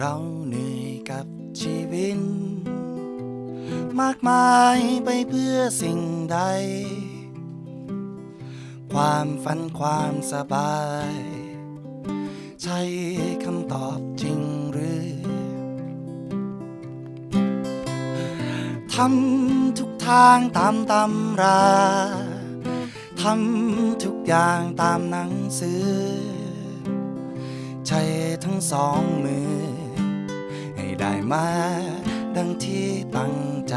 เราเหนื่อยกับชีวิต มากมายไปเพื่อสิ่งใด ความฝันความสบาย ใช่คำตอบจริงหรือ ทำทุกทางตามตำรา ทำทุกอย่างตามหนังสือ ใช้ทั้งสองมือ ได้มา ดังที่ตั้งใจ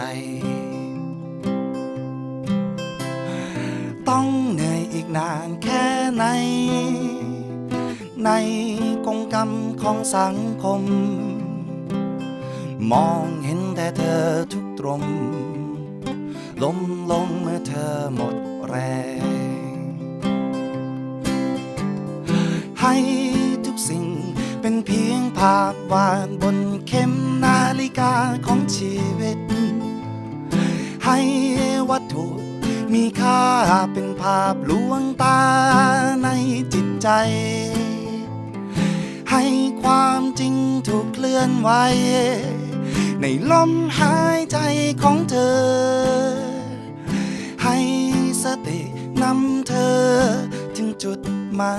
ต้องเหนื่อยอีกนานแค่ไหน ในกงกรรมของสังคม มองเห็นแต่เธอทุกตรมล้มลงเมื่อเธอหมดแรง ให้ ภาพวาดบนเข็มนาฬิกาของชีวิต ให้วัตถุมีค่าเป็นภาพลวงตาในจิตใจ ให้ความจริงถูกเคลื่อนไหวในลมหายใจของเธอ ให้สตินำเธอถึงจุดหมา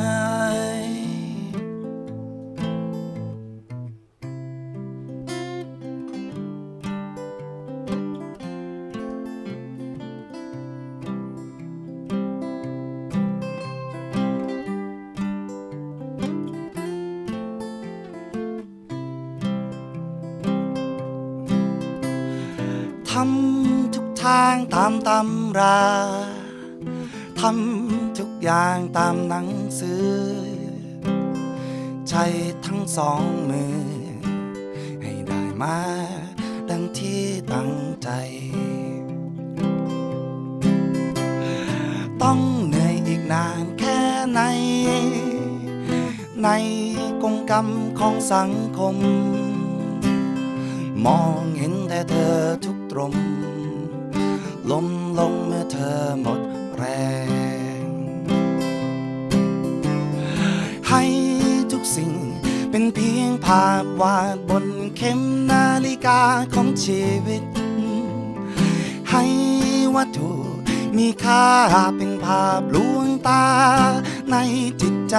ย ทำทุกทางตามตำรา ทำทุกอย่างตามหนังสือ ใช้ทั้งสองมือ ให้ได้มาดังที่ตั้งใจ ต้องเหนื่อยอีกนานแค่ไหน ในกงกรรมของสังคม มองเห็นแต่เธอทุก ตรม ล้มลงเมื่อเธอหมดแรง ให้ทุกสิ่งเป็นเพียงภาพวาดบนเข็มนาฬิกาของชีวิต ให้วัตถุมีค่าเป็นภาพลวงตาในจิตใจ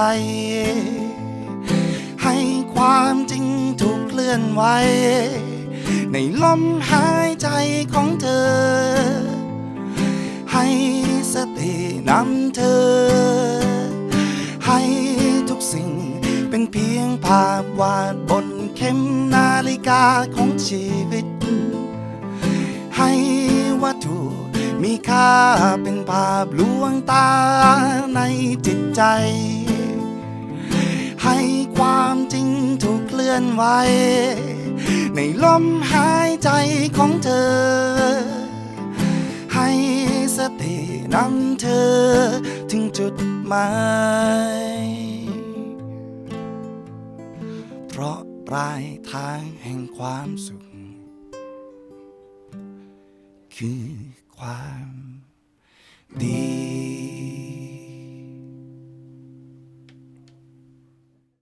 ให้ความจริงถูกเคลื่อนไหว ในลมหายใจของเธอ ให้สตินำเธอ ให้ทุกสิ่งเป็นเพียงภาพวาดบนเข็มนาฬิกาของชีวิต ให้วัตถุมีค่าเป็นภาพลวงตาในจิตใจ ให้ความจริงถูกเคลื่อนไหว ในลมหายใจของเธอ ให้สตินำเธอ ถึงจุดหมาย เพราะปลายทางแห่งความสุข คือความดี